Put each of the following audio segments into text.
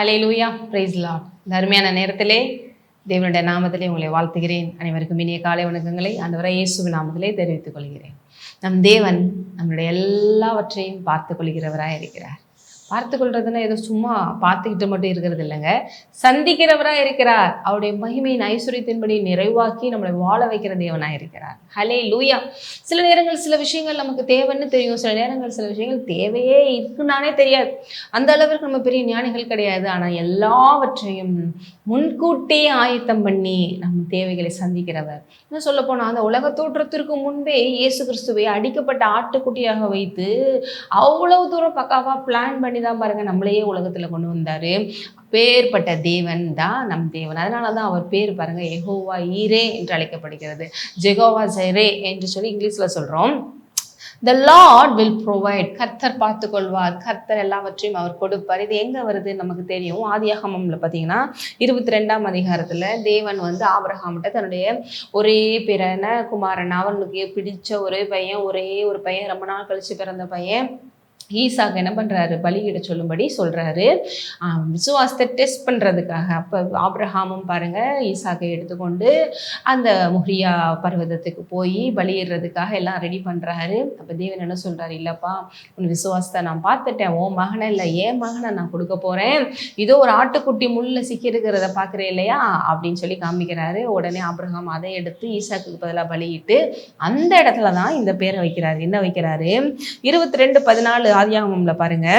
ஹலே லூயா price lot அருமையான நேரத்திலே தேவனுடைய நாமத்திலே உங்களை வாழ்த்துகிறேன். அனைவருக்கும் இனிய காலை வணக்கங்களை வரை இயேசுவின் நாமத்திலே தெரிவித்துக் கொள்கிறேன். நம் தேவன் நம்முடைய எல்லாவற்றையும் பார்த்து கொள்கிறவராக இருக்கிறார். பார்த்து கொள்றதுன்னா ஏதோ சும்மா பார்த்துக்கிட்டு மட்டும் இருக்கிறது இல்லைங்க. சந்திக்கிறவராக இருக்கிறார். அவருடைய மகிமையின் ஐஸ்வர்யத்தின்படி நிறைவாக்கி நம்மளை வாழ வைக்கிற தேவனாக இருக்கிறார். ஹலே லூயா சில நேரங்கள் சில விஷயங்கள் நமக்கு தேவைன்னு தெரியும். சில நேரங்கள் சில விஷயங்கள் தேவையே இருக்குன்னானே தெரியாது. அந்த அளவிற்கு நம்ம பெரிய ஞானிகள் கிடையாது. ஆனால் எல்லாவற்றையும் முன்கூட்டியே ஆயத்தம் பண்ணி நம்ம தேவைகளை சந்திக்கிறவர். இன்னும் சொல்ல போனால் அந்த உலக தோற்றத்திற்கு முன்பே இயேசு கிறிஸ்துவை அடிக்கப்பட்ட ஆட்டுக்குட்டியாக வைத்து அவ்வளவு தூரம் பக்காவா பிளான் பண்ணி தான் பாருங்க நம்மளையே உலகத்துல கொண்டு வந்தாரு. பேர்பட்ட தேவன் தான் நம் தேவன். அதனால தான் அவர் பேர் பாருங்க எகோவா ஈரே என்று அழைக்கப்படுகிறது. ஜெகோவா ஜெரே என்று சொல்லி இங்கிலீஷ்ல சொல்றோம். த லார்ட் வில் ப்ரொவைட் கர்த்தர் பார்த்துக்கொள்வார் கர்த்தர் எல்லாவற்றையும் அவர் கொடுப்பார். இது எங்கே வருது நமக்கு தெரியும். ஆதியாகமம்ல பார்த்தீங்கன்னா இருபத்தி ரெண்டாம் அதிகாரத்தில் தேவன் வந்து ஆபரகாமிட்ட தன்னுடைய ஒரே பிறன குமாரன் அவனுக்கு பிடிச்ச ஒரே பையன் ஒரே ஒரு பையன் ரொம்ப நாள் கழிச்சு பிறந்த பையன். ஈசாக்கு என்ன பண்ணுறாரு பலியிட சொல்லும்படி சொல்கிறாரு விசுவாசத்தை டெஸ்ட் பண்ணுறதுக்காக அப்போ ஆப்ரஹாமும் பாருங்கள் ஈசாக்கை எடுத்துக்கொண்டு அந்த முஹ்ரியா பர்வதத்துக்கு போய் பலியிடுறதுக்காக எல்லாம் ரெடி பண்ணுறாரு அப்போ தேவன் என்ன சொல்கிறாரு இல்லைப்பா உன் விசுவாசத்தை நான் பார்த்துட்டேன். ஓ மகனை இல்லை ஏன் மகனை நான் கொடுக்க போகிறேன் இதோ ஒரு ஆட்டுக்குட்டி முள்ள சிக்கிருக்கிறத பார்க்குறேன் இல்லையா? அப்படின்னு சொல்லி காமிக்கிறாரு. உடனே ஆப்ரஹாம் அதை எடுத்து ஈசாக்கு பதிலாக பலியிட்டு அந்த இடத்துல தான் இந்த பேரை வைக்கிறாரு. என்ன வைக்கிறாரு? இருபத்தி ரெண்டு பதினாலு ஆதியாகமம்ல பாருங்க.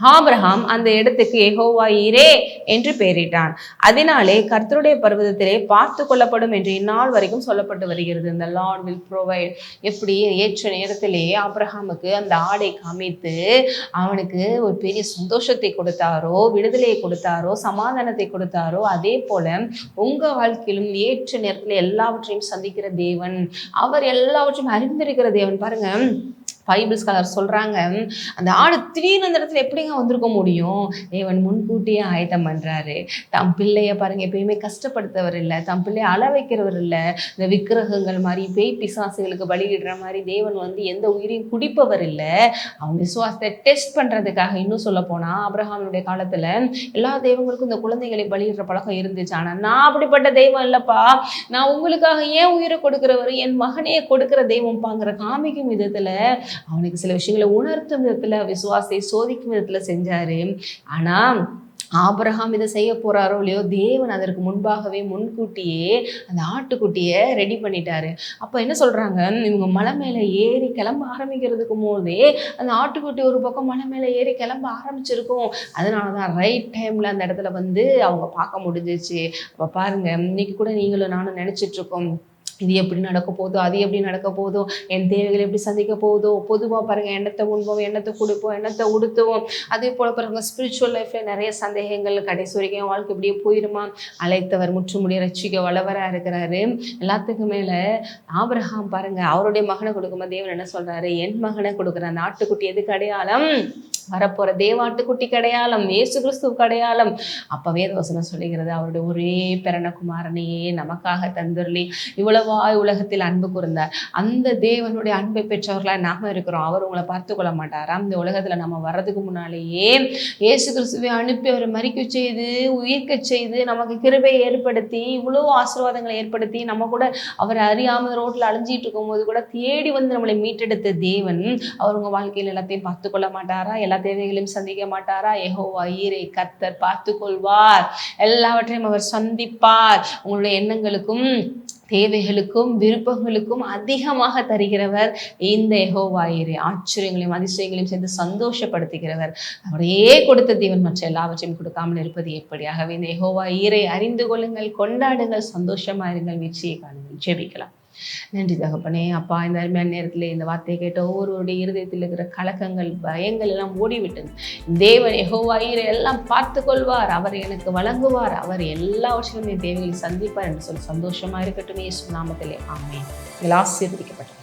ஆபிரகாம் அந்த இடத்துக்கு எகோவா இரே என்று பெயரிட்டான். அதனாலே கர்த்தருடைய பர்வதத்திலே பார்த்து கொள்ளப்படும் என்று இந்நாள் வரைக்கும் சொல்லப்பட்டு வருகிறது. இந்த லார்ட் வில் ப்ரொவைட் எப்படி? ஏற்ற நேரத்திலே ஆபிரகாமுக்கு அந்த ஆடை காமித்து அவனுக்கு ஒரு பெரிய சந்தோஷத்தை கொடுத்தாரோ விடுதலையை கொடுத்தாரோ சமாதானத்தை கொடுத்தாரோ அதே போல உங்கள் வாழ்க்கையிலும் ஏற்ற நேரத்தில் எல்லாவற்றையும் சந்திக்கிற தேவன். அவர் எல்லாவற்றையும் அறிந்திருக்கிற தேவன். பாருங்க. பைபிள் ஸ்காலர் சொல்கிறாங்க அந்த ஆடு திடீர்னு அந்த இடத்துல எப்படிங்க வந்திருக்க முடியும்? தேவன் முன்கூட்டியே ஆயத்தம் பண்ணுறாரு தம் பிள்ளைய பாருங்கள் எப்பயுமே கஷ்டப்படுத்தவர் இல்லை. தம் பிள்ளைய அள வைக்கிறவர் இல்லை. இந்த விக்கிரகங்கள் மாதிரி பேய் பிசாசுகளுக்கு பலியிடுற மாதிரி தேவன் வந்து எந்த உயிரையும் குடிப்பவர் இல்லை. அவங்க விசுவாசத்தை டெஸ்ட் பண்ணுறதுக்காக இன்னும் சொல்ல போனால் அப்ரஹாமினுடைய காலத்தில் எல்லா தெய்வங்களுக்கும் இந்த குழந்தைகளை பலியிடுற பழக்கம் இருந்துச்சு. ஆனால் நான் அப்படிப்பட்ட தெய்வம் இல்லைப்பா. நான் உங்களுக்காக ஏன் உயிரை கொடுக்குறவர் என் மகனையே கொடுக்குற தெய்வம் பாங்கிற காமிக்கும் விதத்தில் அவனுக்கு சில விஷயங்களை உணர்த்தும் விதத்தில் விசுவாசத்தை சோதிக்கும் விதத்தில் செஞ்சாரு. ஆனால் ஆபரகாம் இதை செய்ய போறாரோ இல்லையோ தேவன் அதற்கு முன்பாகவே முன்கூட்டியே அந்த ஆட்டுக்குட்டியை ரெடி பண்ணிட்டாரு. அப்போ என்ன சொல்றாங்க? இவங்க மலை மேலே ஏறி கிளம்ப ஆரம்பிக்கிறதுக்கு போதே அந்த ஆட்டுக்குட்டி ஒரு பக்கம் மலை மேலே ஏறி கிளம்ப ஆரம்பிச்சிருக்கும். அதனால தான் ரைட் டைம்ல அந்த இடத்துல வந்து அவங்க பார்க்க முடிஞ்சிச்சு. அப்போ பாருங்க இன்னைக்கு கூட நீங்களும் நானும் நினைச்சிட்டு இருக்கோம். இது எப்படி நடக்க போதோ அது எப்படி நடக்க போதோ என் தேவைகளை எப்படி சந்திக்க போதோ பொதுவாக பாருங்கள் எண்ணத்தை உண்போம் எண்ணத்தை கொடுப்போம் எண்ணத்தை உடுத்துவோம். அதே போல் பாருங்கள் ஸ்பிரிச்சுவல் லைஃப்பில் நிறைய சந்தேகங்கள் கடைசி வரைக்கும் என் வாழ்க்கை இப்படியே போயிருமா? அழைத்தவர் முற்றுமுடிய ரட்சிக்க வளவராக இருக்கிறாரு. எல்லாத்துக்கும் மேலே ஆபிரகாம் பாருங்கள் அவருடைய மகனை கொடுக்கும்போது தேவன் என்ன சொல்கிறாரு என் மகனை கொடுக்குற அந்த ஆட்டுக்குட்டி எதுக்கு அடையாளம்? வரப்போகிற தேவாட்டுக்குட்டி கடையாளம் ஏசு கிறிஸ்துவ கடையாளம். அப்பவே வசனம் சொல்லுகிறது அவருடைய ஒரே பிரணகுமாரனையே நமக்காக தந்துருளி. இவ்வளவாய் உலகத்தில் அன்பு கூர்ந்தார் அந்த தேவனுடைய அன்பை பெற்றவர்களாக நாம இருக்கிறோம். அவர் உங்களை பார்த்து கொள்ள மாட்டாராம். இந்த உலகத்தில் நம்ம வர்றதுக்கு முன்னாலேயே இயேசு கிறிஸ்துவை அனுப்பி அவரை மறிக்க செய்து உயிர்க்க செய்து நமக்கு கிருபை ஏற்படுத்தி இவ்வளோ ஆசீர்வாதங்களை ஏற்படுத்தி நம்ம கூட அவரை அறியாமல் ரோட்டில் அழிஞ்சிட்டு இருக்கும்போது கூட தேடி வந்து நம்மளை மீட்டெடுத்த தேவன் அவர் உங்க வாழ்க்கையில் எல்லாத்தையும் பார்த்து கொள்ள மாட்டாரா? எல்லா தேவைகளையும் சந்திக்க மாட்டாரா? எஹோவா ஈரை கத்தர் பார்த்து கொள்வார். எல்லாவற்றையும் அவர் சந்திப்பார். உங்களுடைய எண்ணங்களுக்கும் தேவைகளுக்கும் விருப்பங்களுக்கும் அதிகமாக தருகிறவர் இந்த எகோவாயிரே ஆச்சரியங்களையும் அதிசயங்களையும் சேர்ந்து சந்தோஷப்படுத்துகிறவர். அவரையே கொடுத்த தேவன் மற்ற எல்லாவற்றையும் கொடுக்காமல் இருப்பது எப்படியாகவே இந்த எகோவா ஈரை அறிந்து கொள்ளுங்கள் கொண்டாடுங்கள் சந்தோஷமா இருங்கள் வெற்றியை காணுங்கள். ஜெபிக்கலாம். நன்றி தகப்பனே. அப்பா இந்த அருமையான நேரத்தில் இந்த வார்த்தையை கேட்ட ஒவ்வொருவருடைய இருதயத்தில் இருக்கிற கலக்கங்கள் பயங்கள் எல்லாம் ஓடிவிட்டது. தேவன் எகோவாயிரை எல்லாம் பார்த்து கொள்வார் அவர் எனக்கு வழங்குவார். அவர் எல்லாவற்றிலும் என் தேவைகளை சந்திப்பார் என்று சொல்லி சந்தோஷமா இருக்கட்டும் இயேசு நாமத்திலே. ஆமே ஆசீர்வதிக்கப்பட்டது